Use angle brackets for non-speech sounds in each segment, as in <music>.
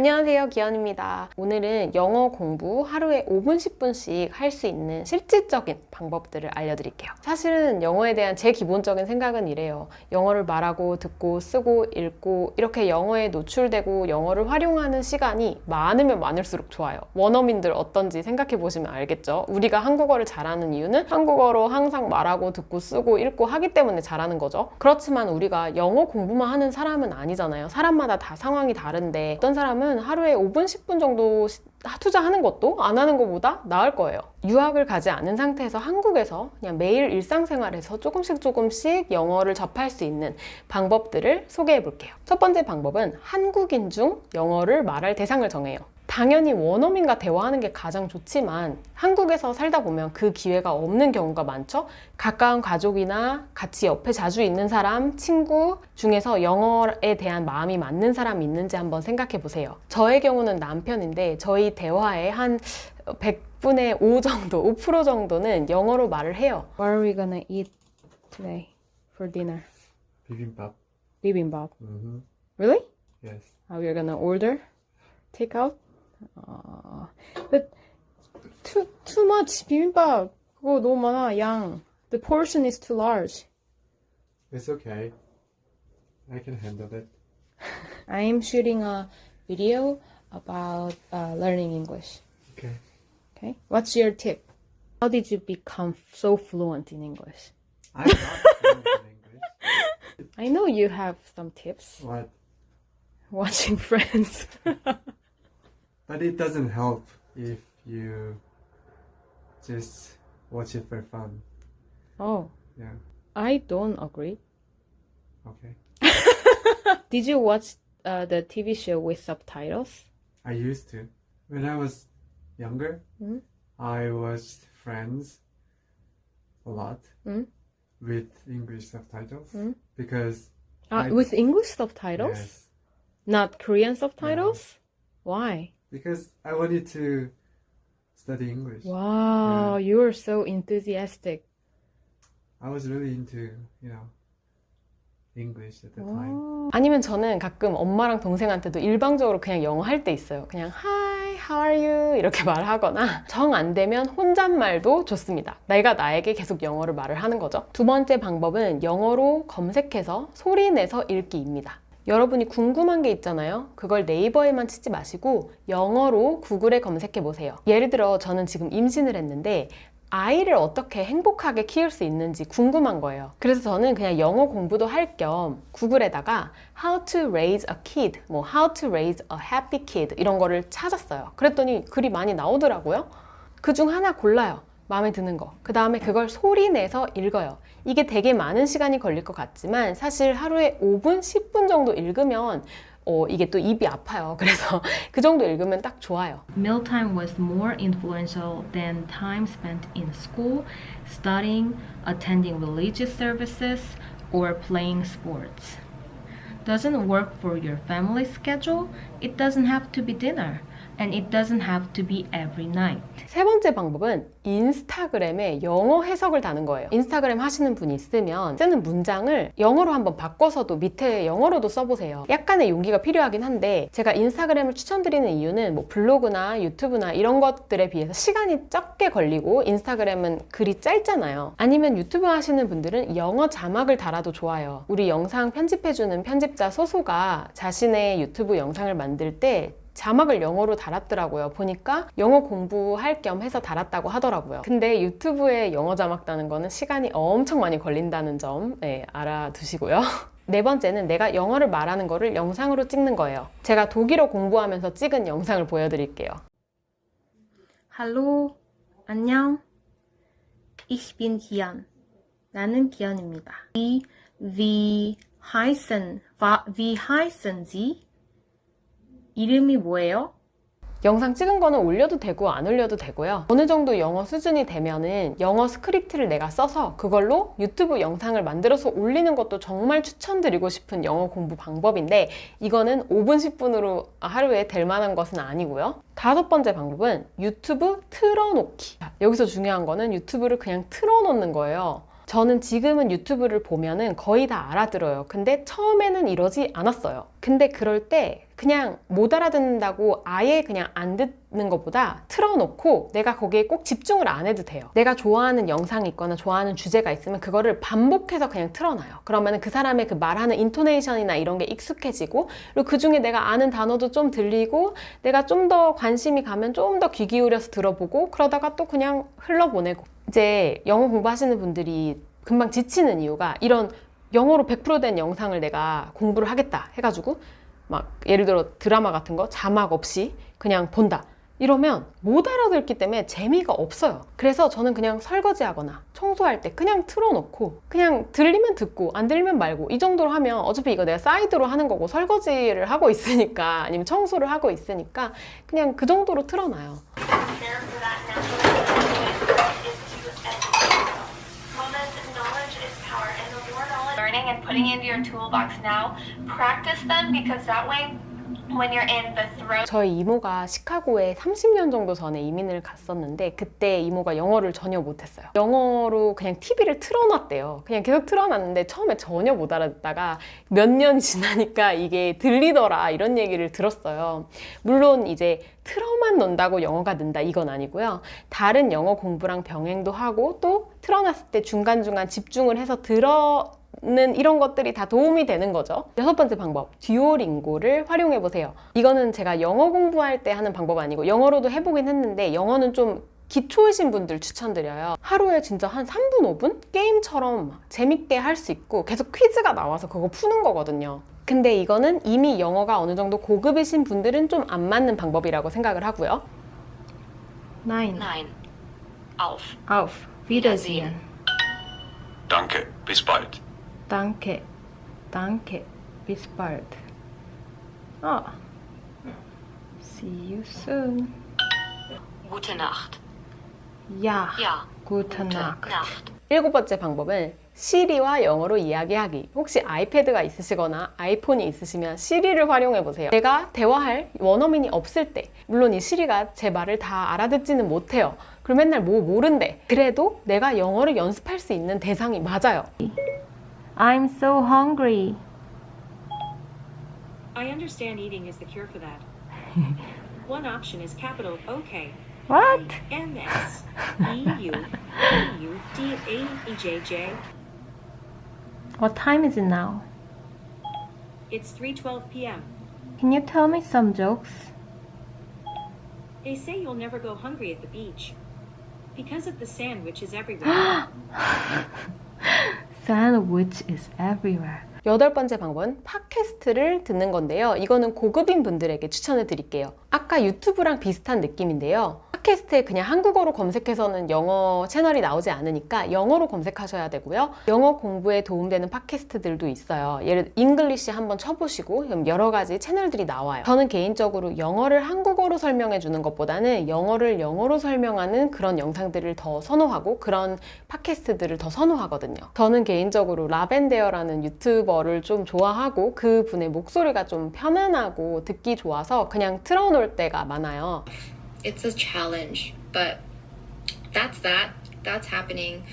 안녕하세요. 기현입니다. 오늘은 영어 공부 하루에 5분, 10분씩 할 수 있는 실질적인 방법들을 알려드릴게요. 사실은 영어에 대한 제 기본적인 생각은 이래요. 영어를 말하고 듣고 쓰고 읽고 이렇게 영어에 노출되고 영어를 활용하는 시간이 많으면 많을수록 좋아요. 원어민들 어떤지 생각해 보시면 알겠죠. 우리가 한국어를 잘하는 이유는 한국어로 항상 말하고 듣고 쓰고 읽고 하기 때문에 잘하는 거죠. 그렇지만 우리가 영어 공부만 하는 사람은 아니잖아요. 사람마다 다 상황이 다른데 어떤 사람은 하루에 5분, 10분 정도 시- 투자하는 것도 안 하는 것보다 나을 거예요. 유학을 가지 않은 상태에서 한국에서 그냥 매일 일상생활에서 조금씩 조금씩 영어를 접할 수 있는 방법들을 소개해 볼게요. 첫 번째 방법은 한국인 중 영어를 말할 대상을 정해요. 당연히 원어민과 대화하는 게 가장 좋지만 한국에서 살다 보면 그 기회가 없는 경우가 많죠. 가까운 가족이나 같이 옆에 자주 있는 사람, 친구 중에서 영어에 대한 마음이 맞는 사람이 있는지 한번 생각해 보세요. 저의 경우는 남편인데 저희 대화의 한 100분의 5 정도, 5% 정도는 영어로 말을 해요. What are we gonna eat today for dinner? 비빔밥. Bibimbap. Mm-hmm. Really? Yes. Uh, we're gonna order takeout. Uh, but too too much 비빔밥 그거 너무 많아 양. The portion is too large. It's okay. I can handle it. <laughs> I am shooting a video about uh, learning English. Okay. Okay, what's your tip? How did you become so fluent in English? I'm not fluent in English. <laughs> I know you have some tips. What? Watching <laughs> Friends. But it doesn't help if you just watch it for fun. oh, Yeah. I don't agree. Okay. <laughs> Did you watch uh, the TV show with subtitles? I used to. When I was younger, Mhm. I watched Friends a lot Mhm. with English subtitles Mhm. because Uh, I- with English subtitles? yes, Not Korean subtitles? Why? Because I wanted to study English. Wow, you are so enthusiastic. I was really into, you know, English at the time. 아니면 저는 가끔 엄마랑 동생한테도 일방적으로 그냥 영어 할 때 있어요. 그냥 Hi, how are you? 이렇게 말하거나 정 안 되면 혼잣말도 좋습니다. 내가 나에게 계속 영어를 말을 하는 거죠. 두 번째 방법은 영어로 검색해서 소리 내서 읽기입니다. 여러분이 궁금한 게 있잖아요. 그걸 네이버에만 치지 마시고 영어로 구글에 검색해 보세요. 예를 들어 저는 지금 임신을 했는데 아이를 어떻게 행복하게 키울 수 있는지 궁금한 거예요. 그래서 저는 그냥 영어 공부도 할 겸 구글에다가 how to raise a kid, 뭐 how to raise a happy kid 이런 거를 찾았어요. 그랬더니 글이 많이 나오더라고요. 그 중 하나 골라요. 마음에 드는 거. 그 다음에 그걸 소리 내서 읽어요. 이게 되게 많은 시간이 걸릴 것 같지만 사실 하루에 5분, 10분 정도 읽으면 어, 이게 또 입이 아파요. 그래서 그 정도 읽으면 딱 좋아요. Mealtime was more influential than time spent in school, studying, attending religious services, or playing sports. Doesn't work for your family schedule? It doesn't have to be dinner, and it doesn't have to be every night. 세 번째 방법은 인스타그램에 영어 해석을 다는 거예요. 인스타그램 하시는 분이 있으면 쓰는 문장을 영어로 한번 바꿔서도 밑에 영어로도 써보세요. 약간의 용기가 필요하긴 한데 제가 인스타그램을 추천드리는 이유는 뭐 블로그나 유튜브나 이런 것들에 비해서 시간이 적게 걸리고 인스타그램은 글이 짧잖아요. 아니면 유튜브 하시는 분들은 영어 자막을 달아도 좋아요. 우리 영상 편집해주는 편집자 소소가 자신의 유튜브 영상을 만들 때 자막을 영어로 달았더라고요. 보니까 영어 공부할 겸 해서 달았다고 하더라고요. 근데 유튜브에 영어 자막 다는 거는 시간이 엄청 많이 걸린다는 점 네, 알아두시고요. <laughs> 네 번째는 내가 영어를 말하는 거를 영상으로 찍는 거예요. 제가 독일어 공부하면서 찍은 영상을 보여드릴게요. Hallo, 안녕. Ich bin Kian. 나는 기현입니다. Wie, wie heißen, wie heißen Sie? 이름이 뭐예요? 영상 찍은 거는 올려도 되고 안 올려도 되고요. 어느 정도 영어 수준이 되면은 영어 스크립트를 내가 써서 그걸로 유튜브 영상을 만들어서 올리는 것도 정말 추천드리고 싶은 영어 공부 방법인데 이거는 5분, 10분으로 하루에 될 만한 것은 아니고요. 다섯 번째 방법은 유튜브 틀어놓기. 자, 여기서 중요한 거는 유튜브를 그냥 틀어놓는 거예요. 저는 지금은 유튜브를 보면은 거의 다 알아들어요. 근데 처음에는 이러지 않았어요. 근데 그럴 때 그냥 못 알아듣는다고 아예 그냥 안 듣는 것보다 틀어놓고 내가 거기에 꼭 집중을 안 해도 돼요. 내가 좋아하는 영상이 있거나 좋아하는 주제가 있으면 그거를 반복해서 그냥 틀어놔요. 그러면 그 사람의 그 말하는 인토네이션이나 이런 게 익숙해지고 그리고 그 중에 내가 아는 단어도 좀 들리고 내가 좀 더 관심이 가면 좀 더 귀 기울여서 들어보고 그러다가 또 그냥 흘러보내고 이제 영어 공부하시는 분들이 금방 지치는 이유가 이런 영어로 100%된 영상을 내가 공부를 하겠다 해가지고 막 예를 들어 드라마 같은 거 자막 없이 그냥 본다. 이러면 못 알아듣기 때문에 재미가 없어요. 그래서 저는 그냥 설거지 하거나 청소할 때 그냥 틀어놓고 그냥 들리면 듣고 안 들리면 말고 이 정도로 하면 어차피 이거 내가 사이드로 하는 거고 설거지를 하고 있으니까 아니면 청소를 하고 있으니까 그냥 그 정도로 틀어놔요 there for that natural is to educate. Comments knowledge is power, and the more knowledge learning and putting into your toolbox now, practice them because that way, when you're in the throes. 저희 이모가 시카고에 30년 정도 전에 이민을 갔었는데 그때 이모가 영어를 전혀 못했어요. 영어로 그냥 TV를 틀어놨대요. 그냥 계속 틀어놨는데 처음에 전혀 못 알아듣다가 몇 년이 <laughs> 지나니까 이게 들리더라 이런 얘기를 들었어요. 물론 이제 틀어만 논다고 영어가 는다 이건 아니고요. 다른 영어 공부랑 병행도 하고 또 틀어놨을 때 중간중간 집중을 해서 들어 는 이런 것들이 다 도움이 되는 거죠. 여섯 번째 방법, 듀오링고를 활용해 보세요. 이거는 제가 영어 공부할 때 하는 방법 아니고 영어로도 해보긴 했는데 영어는 좀 기초이신 분들 추천드려요. 하루에 진짜 한 3분, 5분? 게임처럼 막 재밌게 할 수 있고 계속 퀴즈가 나와서 그거 푸는 거거든요. 근데 이거는 이미 영어가 어느 정도 고급이신 분들은 좀 안 맞는 방법이라고 생각을 하고요. Nine. Nine. Auf. Auf Wiedersehen. Danke, bis bald. Danke. Danke. Bis bald. Ah. See you soon. Gute Nacht. Ja. Ja. Gute Nacht. Nacht. 일곱 번째 방법은 시리와 영어로 이야기하기. 혹시 아이패드가 있으시거나 아이폰이 있으시면 시리를 활용해 보세요. 제가 대화할 원어민이 없을 때, 물론 이 시리가 제 말을 다 알아듣지는 못해요. 그리고 맨날 뭐 모른대. 그래도 내가 영어를 연습할 수 있는 대상이 맞아요. I'm so hungry. I understand eating is the cure for that. <laughs> One option is capital OK. What? MS. EU. EU. D A E J J. What time is it now? It's 3:12 p.m. Can you tell me some jokes? They say you'll never go hungry at the beach because of the sandwiches <gasps> everywhere. <laughs> Sandwich is everywhere. 여덟 번째 방법은 팟캐스트를 듣는 건데요. 이거는 고급인 분들에게 추천을 드릴게요. 아까 유튜브랑 비슷한 느낌인데요. 팟캐스트에 그냥 한국어로 검색해서는 영어 채널이 나오지 않으니까 영어로 검색하셔야 되고요. 영어 공부에 도움되는 팟캐스트들도 있어요. 예를 잉글리시 한번 쳐보시고 그럼 여러 가지 채널들이 나와요. 저는 개인적으로 영어를 한국어로 설명해 주는 것보다는 영어를 영어로 설명하는 그런 영상들을 더 선호하고 그런 팟캐스트들을 더 선호하거든요. 저는 개인적으로 라벤데어라는 유튜버를 좀 좋아하고 그 분의 목소리가 좀 편안하고 듣기 좋아서 그냥 틀어놓을 때가 많아요. It's a challenge, but that's that. That's happening.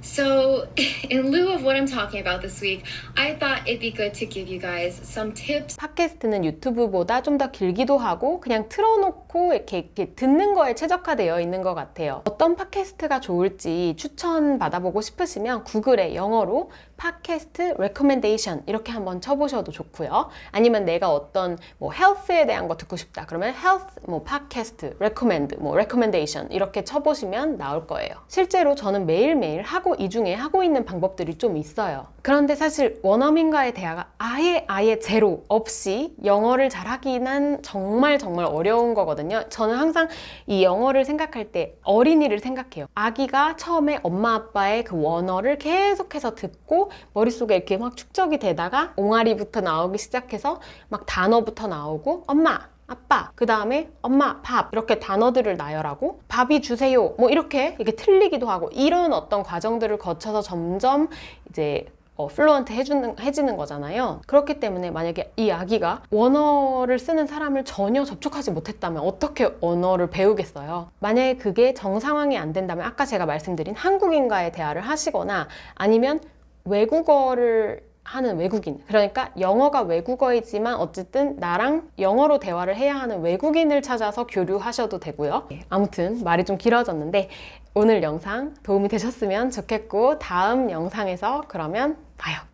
So, in lieu of what I'm talking about this week, I thought it'd be good to give you guys some tips 팟캐스트는 유튜브보다 좀 더 길기도 하고 그냥 틀어놓고 이렇게, 이렇게 듣는 거에 최적화되어 있는 것 같아요. 어떤 팟캐스트가 좋을지 추천 받아보고 싶으시면 구글에 영어로 팟캐스트 레코멘데이션 이렇게 한번 쳐보셔도 좋고요. 아니면 내가 어떤 뭐 헬스에 대한 거 듣고 싶다. 그러면 헬스 뭐 팟캐스트 레코멘드 뭐 레코멘데이션 이렇게 쳐보시면 나올 거예요. 실제로 저는 매일매일 하고 이 중에 하고 있는 방법들이 좀 있어요. 그런데 사실 원어민과의 대화가 아예 아예 제로 없이 영어를 잘하기는 정말 정말 어려운 거거든요. 저는 항상 이 영어를 생각할 때 어린이를 생각해요. 아기가 처음에 엄마 아빠의 그 원어를 계속해서 듣고 머릿속에 이렇게 막 축적이 되다가 옹알이부터 나오기 시작해서 막 단어부터 나오고 엄마 아빠, 그 다음에 엄마, 밥 이렇게 단어들을 나열하고 밥이 주세요 뭐 이렇게 이렇게 틀리기도 하고 이런 어떤 과정들을 거쳐서 점점 이제 어, 플루언트 해주는, 해지는 거잖아요. 그렇기 때문에 만약에 이 아기가 원어를 쓰는 사람을 전혀 접촉하지 못했다면 어떻게 언어를 배우겠어요? 만약에 그게 정상황이 안 된다면 아까 제가 말씀드린 한국인과의 대화를 하시거나 아니면 외국어를 하는 외국인. 그러니까 영어가 외국어이지만 어쨌든 나랑 영어로 대화를 해야 하는 외국인을 찾아서 교류하셔도 되고요. 예, 아무튼 말이 좀 길어졌는데 오늘 영상 도움이 되셨으면 좋겠고 다음 영상에서 그러면 봐요.